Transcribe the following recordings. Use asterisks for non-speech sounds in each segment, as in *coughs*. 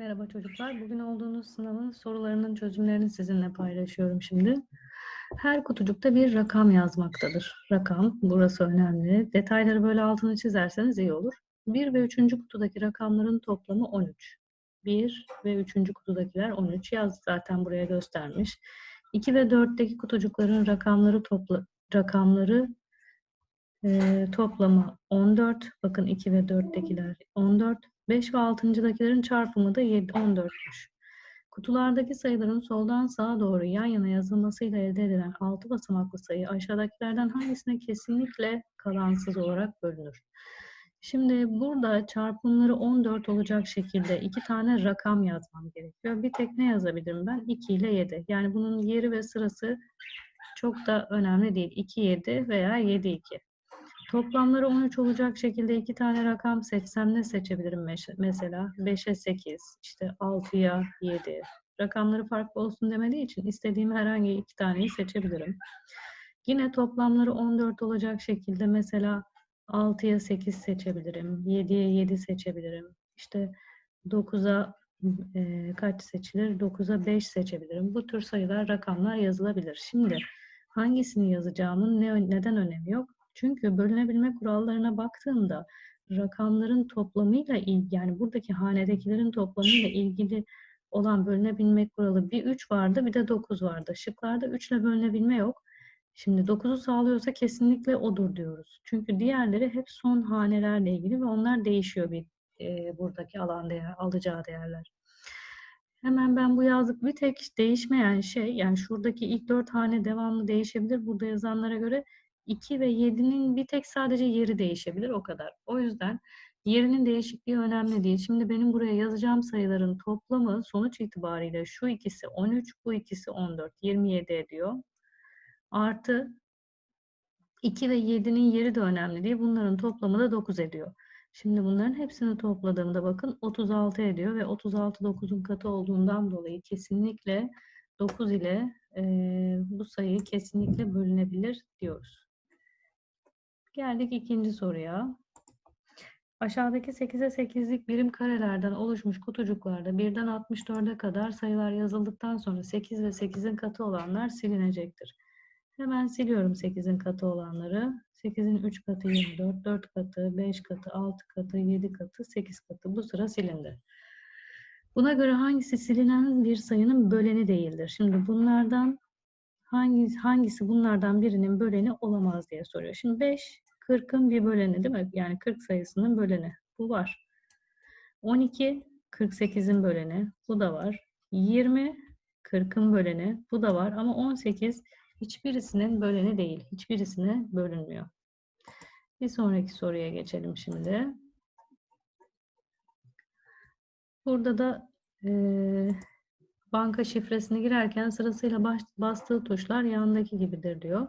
Merhaba çocuklar. Bugün olduğunuz sınavın sorularının çözümlerini sizinle paylaşıyorum şimdi. Her kutucukta bir rakam yazmaktadır. Rakam, burası önemli. Detayları böyle altını çizerseniz iyi olur. 1 ve 3. kutudaki rakamların toplamı 13. 1 ve 3. kutudakiler 13. Yaz zaten buraya göstermiş. 2 ve 4'teki kutucukların rakamları topla rakamları e, toplamı 14. Bakın 2 ve 4'tekiler 14. 5 ve 6.dakilerin çarpımı da 7, 14'müş. Kutulardaki sayıların soldan sağa doğru yan yana yazılmasıyla elde edilen 6 basamaklı sayı aşağıdakilerden hangisine kesinlikle kalansız olarak bölünür? Şimdi burada çarpımları 14 olacak şekilde iki tane rakam yazmam gerekiyor. Bir tek ne yazabilirim ben? 2 ile 7. Yani bunun yeri ve sırası çok da önemli değil. 2, 7 veya 7, 2. Toplamları 13 olacak şekilde iki tane rakam seçsem ne seçebilirim mesela? 5'e 8, işte 6'ya 7. Rakamları farklı olsun demediği için istediğim herhangi iki taneyi seçebilirim. Yine toplamları 14 olacak şekilde mesela 6'ya 8 seçebilirim, 7'ye 7 seçebilirim. İşte 9'a e, kaç seçilir? 9'a 5 seçebilirim. Bu tür sayılar, rakamlar yazılabilir. Şimdi hangisini yazacağımın ne, neden önemi yok? Çünkü bölünebilme kurallarına baktığımda rakamların toplamıyla ilgili yani buradaki hanedekilerin toplamıyla ilgili olan bölünebilme kuralı bir 3 vardı bir de 9 vardı. Şıklarda 3 ile bölünebilme yok. Şimdi 9'u sağlıyorsa kesinlikle odur diyoruz. Çünkü diğerleri hep son hanelerle ilgili ve onlar değişiyor bir e, buradaki alan değer, alacağı değerler. Hemen ben bu yazdık bir tek değişmeyen şey yani şuradaki ilk dört hane devamlı değişebilir. Burada yazanlara göre 2 ve 7'nin bir tek sadece yeri değişebilir o kadar. O yüzden yerinin değişikliği önemli değil. Şimdi benim buraya yazacağım sayıların toplamı sonuç itibariyle şu ikisi 13, bu ikisi 14. 27 ediyor. Artı 2 ve 7'nin yeri de önemli değil. Bunların toplamı da 9 ediyor. Şimdi bunların hepsini topladığımda bakın 36 ediyor ve 36 9'un katı olduğundan dolayı kesinlikle 9 ile e, bu sayı kesinlikle bölünebilir diyoruz. Geldik ikinci soruya. Aşağıdaki 8'e 8'lik birim karelerden oluşmuş kutucuklarda 1'den 64'e kadar sayılar yazıldıktan sonra 8 ve 8'in katı olanlar silinecektir. Hemen siliyorum 8'in katı olanları. 8'in 3 katı 24, 4 katı, 5 katı, 6 katı, 7 katı, 8 katı. Bu sıra silindi. Buna göre hangisi silinen bir sayının böleni değildir? Şimdi bunlardan hangisi, hangisi bunlardan birinin böleni olamaz diye soruyor. Şimdi 5, 40'ın bir böleni değil mi? Yani 40 sayısının böleni. Bu var. 12, 48'in böleni. Bu da var. 20, 40'ın böleni. Bu da var. Ama 18 hiçbirisinin böleni değil. Hiçbirisine bölünmüyor. Bir sonraki soruya geçelim şimdi. Burada da banka şifresini girerken sırasıyla baş, bastığı tuşlar yanındaki gibidir diyor.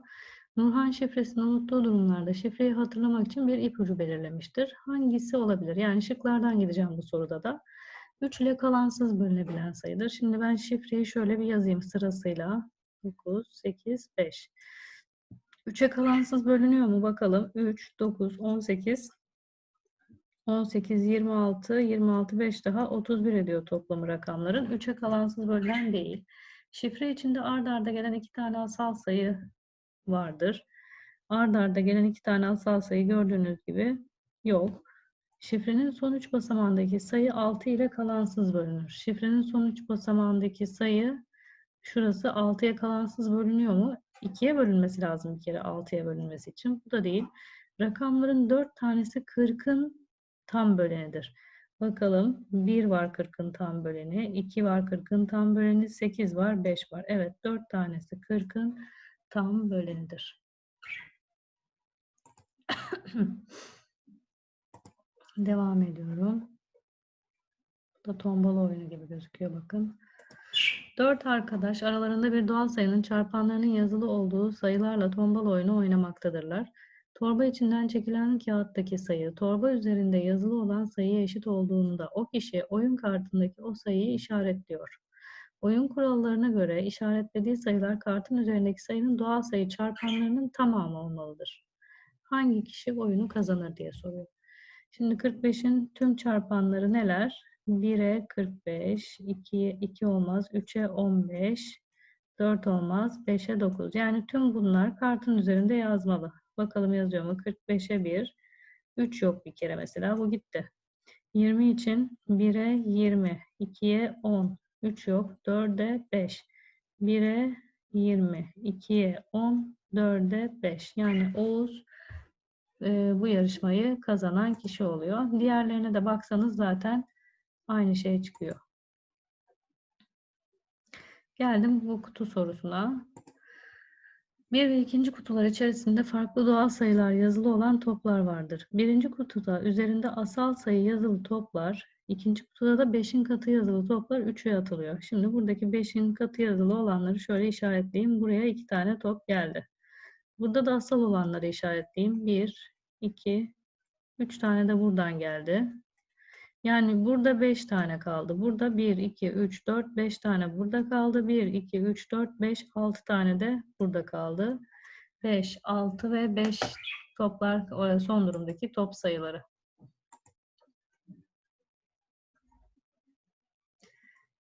Nurhan şifresini unuttuğu durumlarda şifreyi hatırlamak için bir ipucu belirlemiştir. Hangisi olabilir? Yani şıklardan gideceğim bu soruda da. 3 ile kalansız bölünebilen sayıdır. Şimdi ben şifreyi şöyle bir yazayım sırasıyla. 9, 8, 5. 3'e kalansız bölünüyor mu bakalım. 3, 9, 18, 18, 26, 26, 5 daha 31 ediyor toplamı rakamların. 3'e kalansız bölünen değil. Şifre içinde ard arda gelen iki tane asal sayı vardır. Ard arda gelen iki tane asal sayı gördüğünüz gibi yok. Şifrenin son üç basamağındaki sayı 6 ile kalansız bölünür. Şifrenin son üç basamağındaki sayı şurası 6'ya kalansız bölünüyor mu? 2'ye bölünmesi lazım bir kere 6'ya bölünmesi için. Bu da değil. Rakamların 4 tanesi 40'ın tam bölenidir. Bakalım 1 var 40'ın tam böleni, 2 var 40'ın tam böleni, 8 var, 5 var. Evet 4 tanesi 40'ın tam bölenidir. Devam ediyorum. Bu da tombala oyunu gibi gözüküyor bakın. Dört arkadaş aralarında bir doğal sayının çarpanlarının yazılı olduğu sayılarla tombala oyunu oynamaktadırlar. Torba içinden çekilen kağıttaki sayı, torba üzerinde yazılı olan sayıya eşit olduğunda o kişi oyun kartındaki o sayıyı işaretliyor. Oyun kurallarına göre işaretlediği sayılar kartın üzerindeki sayının doğal sayı çarpanlarının tamamı olmalıdır. Hangi kişi oyunu kazanır diye soruyor. Şimdi 45'in tüm çarpanları neler? 1'e 45, 2'ye 2 olmaz, 3'e 15, 4 olmaz, 5'e 9. Yani tüm bunlar kartın üzerinde yazmalı. Bakalım yazıyor mu? 45'e 1, 3 yok bir kere mesela. Bu gitti. 20 için 1'e 20, 2'ye 10, 3 yok, 4'e 5, 1'e 20, 2'ye 10, 4'e 5. Yani Oğuz e, bu yarışmayı kazanan kişi oluyor. Diğerlerine de baksanız zaten aynı şey çıkıyor. Geldim bu kutu sorusuna. Bir ve ikinci kutular içerisinde farklı doğal sayılar yazılı olan toplar vardır. Birinci kutuda üzerinde asal sayı yazılı toplar, ikinci kutuda da 5'in katı yazılı toplar 3'e atılıyor. Şimdi buradaki 5'in katı yazılı olanları şöyle işaretleyeyim. Buraya iki tane top geldi. Burada da asal olanları işaretleyeyim. 1, 2, 3 tane de buradan geldi. Yani burada 5 tane kaldı. Burada 1, 2, 3, 4, 5 tane burada kaldı. 1, 2, 3, 4, 5, 6 tane de burada kaldı. 5, 6 ve 5 toplar son durumdaki top sayıları.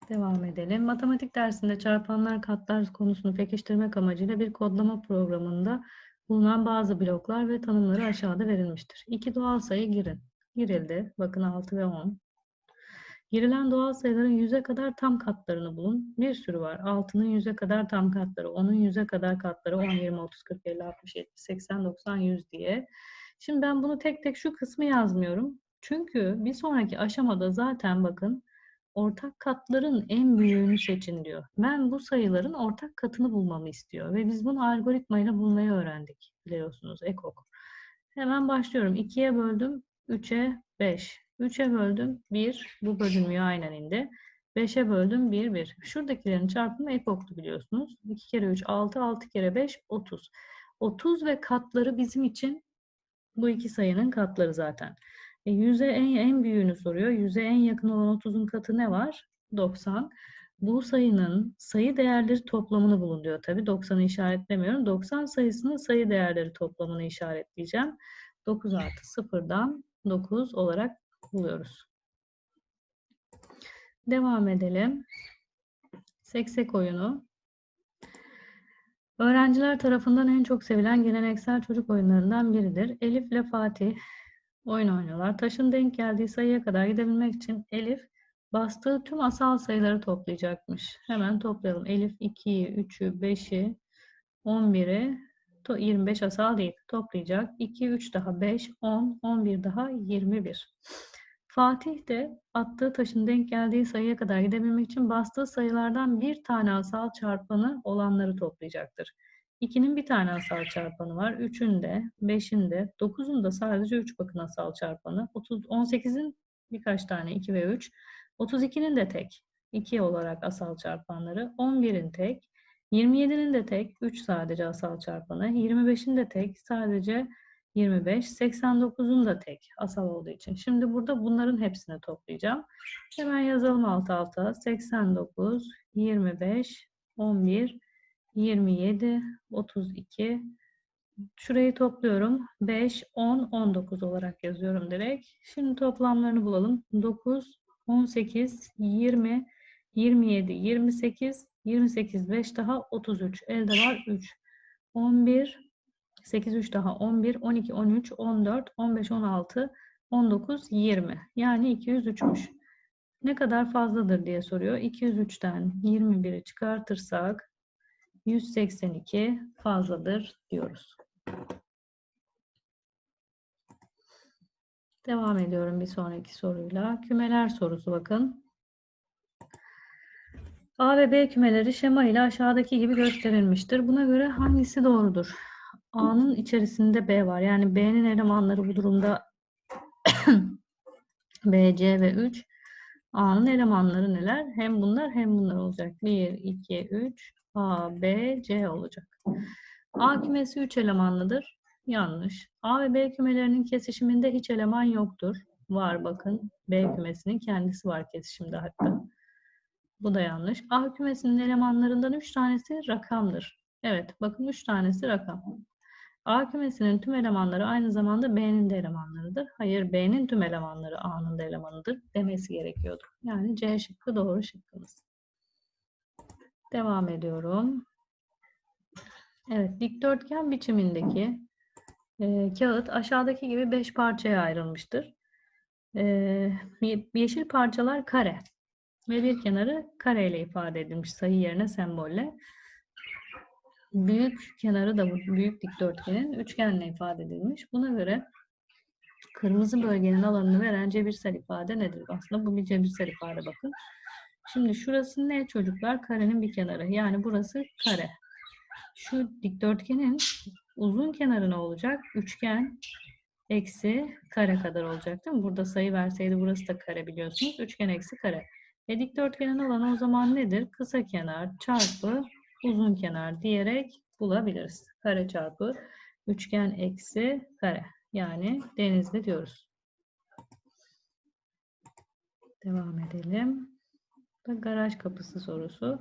Devam edelim. Matematik dersinde çarpanlar katlar konusunu pekiştirmek amacıyla bir kodlama programında bulunan bazı bloklar ve tanımları aşağıda verilmiştir. İki doğal sayı girin. Girildi. Bakın 6 ve 10. Girilen doğal sayıların 100'e kadar tam katlarını bulun. Bir sürü var. 6'nın 100'e kadar tam katları, 10'un 100'e kadar katları 10, 20, 30, 40, 50, 60, 70, 80, 90, 100 diye. Şimdi ben bunu tek tek şu kısmı yazmıyorum. Çünkü bir sonraki aşamada zaten bakın ortak katların en büyüğünü seçin diyor. Ben bu sayıların ortak katını bulmamı istiyor ve biz bunu algoritmayla bulmayı öğrendik biliyorsunuz ekok. Hemen başlıyorum. 2'ye böldüm 3'e 5. 3'e böldüm 1. Bu bölünmüyor aynen indi. 5'e böldüm 1, 1. Şuradakilerin çarpımı ekoktu biliyorsunuz. 2 kere 3, 6, 6 kere 5, 30. 30 ve katları bizim için bu iki sayının katları zaten. E, 100'e en, en büyüğünü soruyor. 100'e en yakın olan 30'un katı ne var? 90. Bu sayının sayı değerleri toplamını bulun diyor. Tabii 90'ı işaretlemiyorum. 90 sayısının sayı değerleri toplamını işaretleyeceğim. 9 artı 0'dan 9 olarak buluyoruz. Devam edelim. Seksek oyunu. Öğrenciler tarafından en çok sevilen geleneksel çocuk oyunlarından biridir. Elif ile Fatih oyun oynuyorlar. Taşın denk geldiği sayıya kadar gidebilmek için Elif bastığı tüm asal sayıları toplayacakmış. Hemen toplayalım. Elif 2'yi, 3'ü, 5'i, 11'i, 25 asal değil. Toplayacak. 2, 3 daha 5, 10, 11 daha 21. Fatih de attığı taşın denk geldiği sayıya kadar gidebilmek için bastığı sayılardan bir tane asal çarpanı olanları toplayacaktır. 2'nin bir tane asal çarpanı var. 3'ün de, 5'in de, 9'un da sadece 3 bakın asal çarpanı. 30, 18'in birkaç tane 2 ve 3. 32'nin de tek 2 olarak asal çarpanları. 11'in tek. 27'nin de tek 3 sadece asal çarpanı. 25'in de tek sadece 25. 89'un da tek asal olduğu için. Şimdi burada bunların hepsini toplayacağım. Hemen yazalım alt alta. 89, 25, 11, 27, 32. Şurayı topluyorum. 5, 10, 19 olarak yazıyorum direkt. Şimdi toplamlarını bulalım. 9, 18, 20, 27, 28, 28, 5 daha 33. Elde var 3. 11, 8, 3 daha 11, 12, 13, 14, 15, 16, 19, 20. Yani 203'müş. Ne kadar fazladır diye soruyor. 203'ten 21'i çıkartırsak 182 fazladır diyoruz. Devam ediyorum bir sonraki soruyla. Kümeler sorusu bakın. A ve B kümeleri şema ile aşağıdaki gibi gösterilmiştir. Buna göre hangisi doğrudur? A'nın içerisinde B var. Yani B'nin elemanları bu durumda *coughs* B, C ve 3. A'nın elemanları neler? Hem bunlar hem bunlar olacak. 1, 2, 3, A, B, C olacak. A kümesi 3 elemanlıdır. Yanlış. A ve B kümelerinin kesişiminde hiç eleman yoktur. Var bakın. B kümesinin kendisi var kesişimde hatta. Bu da yanlış. A kümesinin elemanlarından 3 tanesi rakamdır. Evet bakın 3 tanesi rakam. A kümesinin tüm elemanları aynı zamanda B'nin de elemanlarıdır. Hayır, B'nin tüm elemanları A'nın da elemanıdır demesi gerekiyordu. Yani C şıkkı doğru şıkkımız. Devam ediyorum. Evet, dikdörtgen biçimindeki e, kağıt aşağıdaki gibi 5 parçaya ayrılmıştır. E, yeşil parçalar kare ve bir kenarı kareyle ifade edilmiş sayı yerine sembolle. Büyük kenarı da bu büyük dikdörtgenin üçgenle ifade edilmiş. Buna göre kırmızı bölgenin alanını veren cebirsel ifade nedir? Aslında bu bir cebirsel ifade bakın. Şimdi şurası ne çocuklar? Karenin bir kenarı. Yani burası kare. Şu dikdörtgenin uzun kenarı ne olacak? Üçgen eksi kare kadar olacak değil mi? Burada sayı verseydi burası da kare biliyorsunuz. Üçgen eksi kare. E dikdörtgenin alanı o zaman nedir? Kısa kenar çarpı uzun kenar diyerek bulabiliriz. Kare çarpı üçgen eksi kare. Yani denizli diyoruz. Devam edelim. Da garaj kapısı sorusu.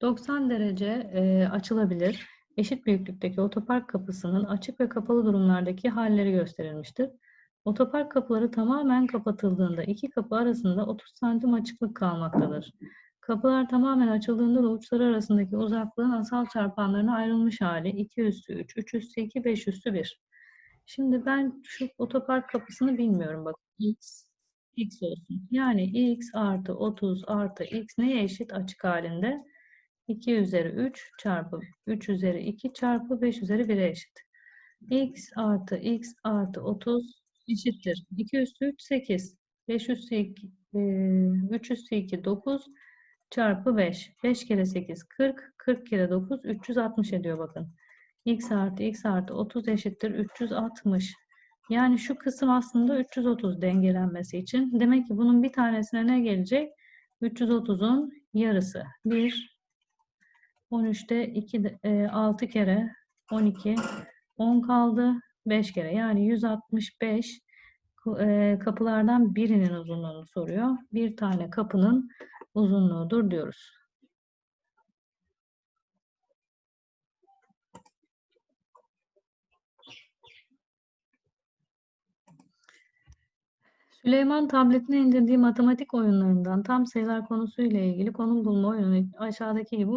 90 derece e, açılabilir. Eşit büyüklükteki otopark kapısının açık ve kapalı durumlardaki halleri gösterilmiştir. Otopark kapıları tamamen kapatıldığında iki kapı arasında 30 santim açıklık kalmaktadır. Kapılar tamamen açıldığında da uçları arasındaki uzaklığın asal çarpanlarına ayrılmış hali 2 üstü 3, 3 üstü 2, 5 üstü 1. Şimdi ben şu otopark kapısını bilmiyorum. Bak x, x olsun. Yani x artı 30 artı x neye eşit açık halinde? 2 üzeri 3 çarpı 3 üzeri 2 çarpı 5 üzeri 1'e eşit. x artı x artı 30 eşittir. 2 üstü 3 8. 5 üstü 2, 3 üstü 2 9 çarpı 5. 5 kere 8 40. 40 kere 9 360 ediyor bakın. x artı x artı 30 eşittir 360. Yani şu kısım aslında 330 dengelenmesi için. Demek ki bunun bir tanesine ne gelecek? 330'un yarısı. 1, 13'te 2, 6 kere 12, 10 kaldı. 5 kere yani 165 kapılardan birinin uzunluğunu soruyor. Bir tane kapının uzunluğudur diyoruz. Süleyman tabletine indirdiği matematik oyunlarından tam sayılar konusuyla ilgili konum bulma oyunu aşağıdaki gibi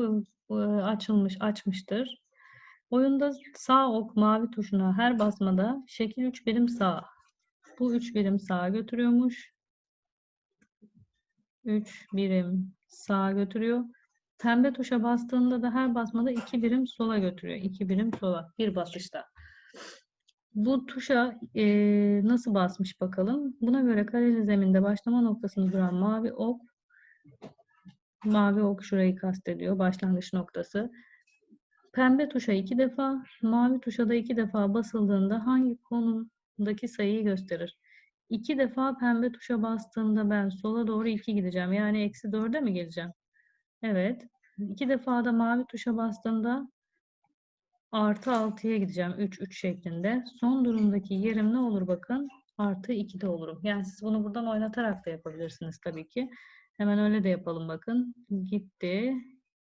açılmış, açmıştır. Oyunda sağ ok mavi tuşuna her basmada şekil 3 birim sağ. Bu 3 birim sağa götürüyormuş. 3 birim sağa götürüyor. Pembe tuşa bastığında da her basmada 2 birim sola götürüyor. 2 birim sola bir basışta. Bu tuşa e, nasıl basmış bakalım. Buna göre kareli zeminde başlama noktasını duran mavi ok mavi ok şurayı kastediyor. Başlangıç noktası. Pembe tuşa iki defa, mavi tuşa da iki defa basıldığında hangi konumdaki sayıyı gösterir? İki defa pembe tuşa bastığımda ben sola doğru iki gideceğim. Yani eksi dörde mi geleceğim? Evet. İki defa da mavi tuşa bastığımda artı altıya gideceğim. 3, 3 şeklinde. Son durumdaki yerim ne olur bakın? Artı 2'de olurum. Yani siz bunu buradan oynatarak da yapabilirsiniz tabii ki. Hemen öyle de yapalım bakın. Gitti,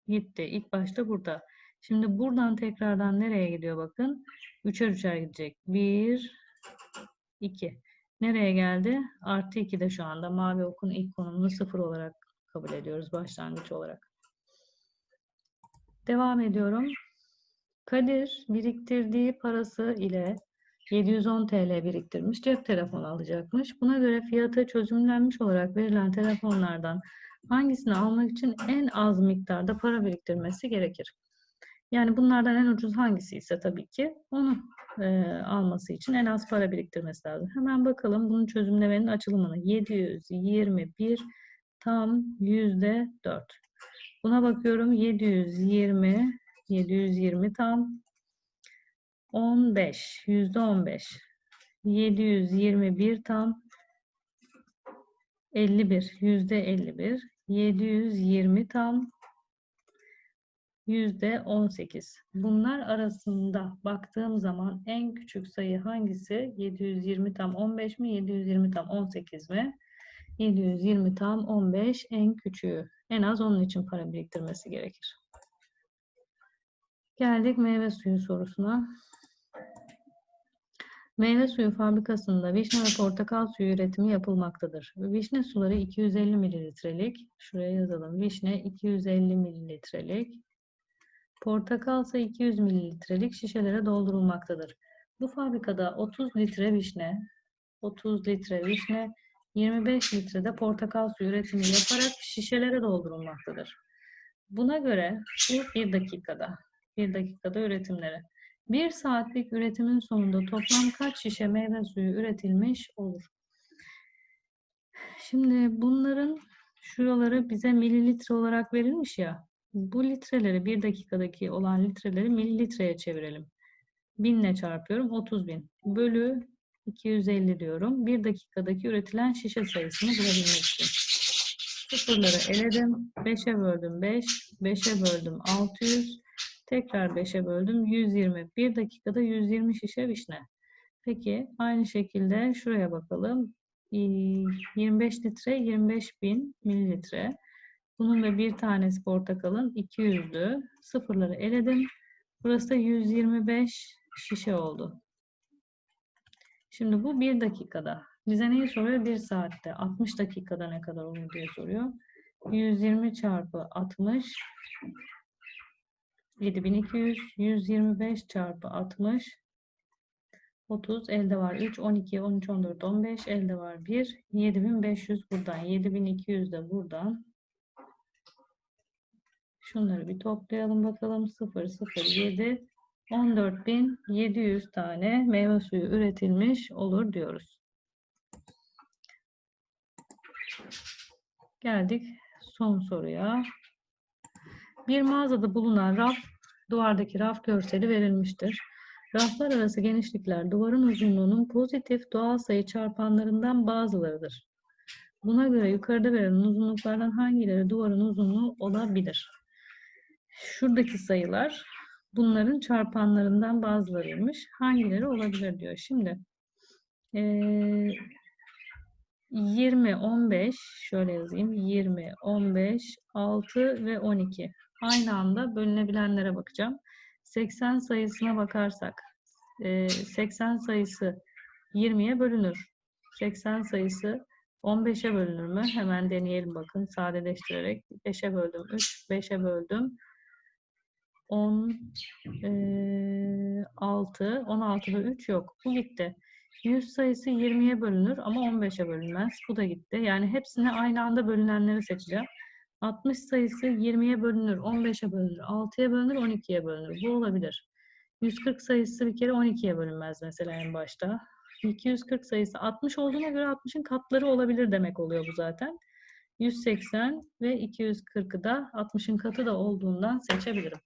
gitti. İlk başta burada. Şimdi buradan tekrardan nereye gidiyor bakın. Üçer üçer gidecek. Bir, iki. Nereye geldi? Artı 2 de şu anda mavi okun ilk konumunu sıfır olarak kabul ediyoruz başlangıç olarak. Devam ediyorum. Kadir biriktirdiği parası ile 710 TL biriktirmiş. Cep telefonu alacakmış. Buna göre fiyatı çözümlenmiş olarak verilen telefonlardan hangisini almak için en az miktarda para biriktirmesi gerekir? Yani bunlardan en ucuz hangisi ise tabii ki onu e, alması için en az para biriktirmesi lazım. Hemen bakalım bunun çözümlemenin açılımını. 721 tam yüzde 4. Buna bakıyorum 720 720 tam 15 yüzde 15. 721 tam 51 yüzde 51. 720 tam 18. Bunlar arasında baktığım zaman en küçük sayı hangisi? 720 tam 15 mi? 720 tam 18 mi? 720 tam 15 en küçüğü. En az onun için para biriktirmesi gerekir. Geldik meyve suyu sorusuna. Meyve suyu fabrikasında vişne ve portakal suyu üretimi yapılmaktadır. Vişne suları 250 mililitrelik, şuraya yazalım. Vişne 250 mililitrelik, portakal ise 200 mililitrelik şişelere doldurulmaktadır. Bu fabrikada 30 litre vişne, 30 litre vişne, 25 litrede portakal suyu üretimi yaparak şişelere doldurulmaktadır. Buna göre bu bir dakikada, bir dakikada üretimleri. Bir saatlik üretimin sonunda toplam kaç şişe meyve suyu üretilmiş olur? Şimdi bunların şuraları bize mililitre olarak verilmiş ya. Bu litreleri bir dakikadaki olan litreleri mililitreye çevirelim. Binle çarpıyorum 30 bin. Bölü 250 diyorum. Bir dakikadaki üretilen şişe sayısını bulabilmek için. Sıfırları eledim. 5'e böldüm 5. 5'e böldüm 600. Tekrar 5'e böldüm. 120. Bir dakikada 120 şişe vişne. Peki aynı şekilde şuraya bakalım. 25 litre 25 bin mililitre. Bunun da bir tanesi portakalın 200'dü. Sıfırları eledim. Burası da 125 şişe oldu. Şimdi bu bir dakikada. Bize neyi soruyor? Bir saatte. 60 dakikada ne kadar olur diye soruyor. 120 çarpı 60 7200 125 çarpı 60 30 elde var 3 12 13 14 15 elde var 1 7500 buradan 7200 de buradan şunları bir toplayalım bakalım 0 0 7 14700 tane meyve suyu üretilmiş olur diyoruz. Geldik son soruya. Bir mağazada bulunan raf, duvardaki raf görseli verilmiştir. Raflar arası genişlikler duvarın uzunluğunun pozitif doğal sayı çarpanlarından bazılarıdır. Buna göre yukarıda verilen uzunluklardan hangileri duvarın uzunluğu olabilir? Şuradaki sayılar bunların çarpanlarından bazılarıymış. Hangileri olabilir diyor. Şimdi ee, 20, 15 şöyle yazayım. 20, 15, 6 ve 12. Aynı anda bölünebilenlere bakacağım. 80 sayısına bakarsak 80 sayısı 20'ye bölünür. 80 sayısı 15'e bölünür mü? Hemen deneyelim bakın sadeleştirerek. 5'e böldüm 3, 5'e böldüm 10, 6, 16 ve 3 yok. Bu gitti. 100 sayısı 20'ye bölünür ama 15'e bölünmez. Bu da gitti. Yani hepsine aynı anda bölünenleri seçeceğim. 60 sayısı 20'ye bölünür, 15'e bölünür, 6'ya bölünür, 12'ye bölünür. Bu olabilir. 140 sayısı bir kere 12'ye bölünmez mesela en başta. 240 sayısı 60 olduğuna göre 60'ın katları olabilir demek oluyor bu zaten. 180 ve 240'ı da 60'ın katı da olduğundan seçebilirim.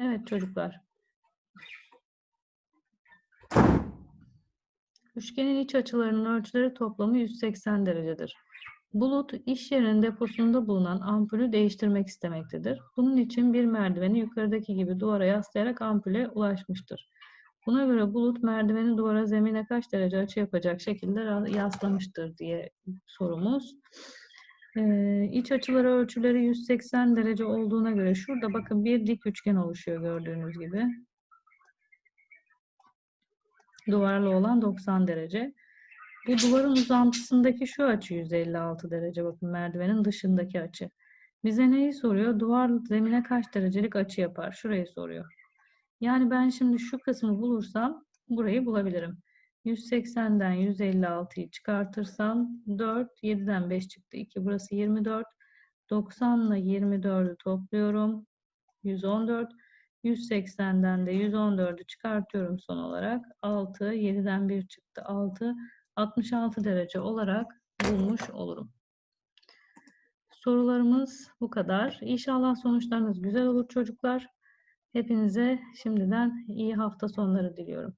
Evet çocuklar. Üçgenin iç açılarının ölçüleri toplamı 180 derecedir. Bulut iş yerinin deposunda bulunan ampulü değiştirmek istemektedir. Bunun için bir merdiveni yukarıdaki gibi duvara yaslayarak ampule ulaşmıştır. Buna göre bulut merdiveni duvara zemine kaç derece açı yapacak şekilde yaslamıştır diye sorumuz. Ee, iç açıları ölçüleri 180 derece olduğuna göre şurada bakın bir dik üçgen oluşuyor gördüğünüz gibi. Duvarlı olan 90 derece. Bu duvarın uzantısındaki şu açı 156 derece. Bakın merdivenin dışındaki açı. Bize neyi soruyor? Duvar zemine kaç derecelik açı yapar? Şurayı soruyor. Yani ben şimdi şu kısmı bulursam burayı bulabilirim. 180'den 156'yı çıkartırsam 4, 7'den 5 çıktı. 2 burası 24. 90 ile 24'ü topluyorum. 114. 180'den de 114'ü çıkartıyorum son olarak. 6, 7'den 1 çıktı. 6, 66 derece olarak bulmuş olurum. Sorularımız bu kadar. İnşallah sonuçlarınız güzel olur çocuklar. Hepinize şimdiden iyi hafta sonları diliyorum.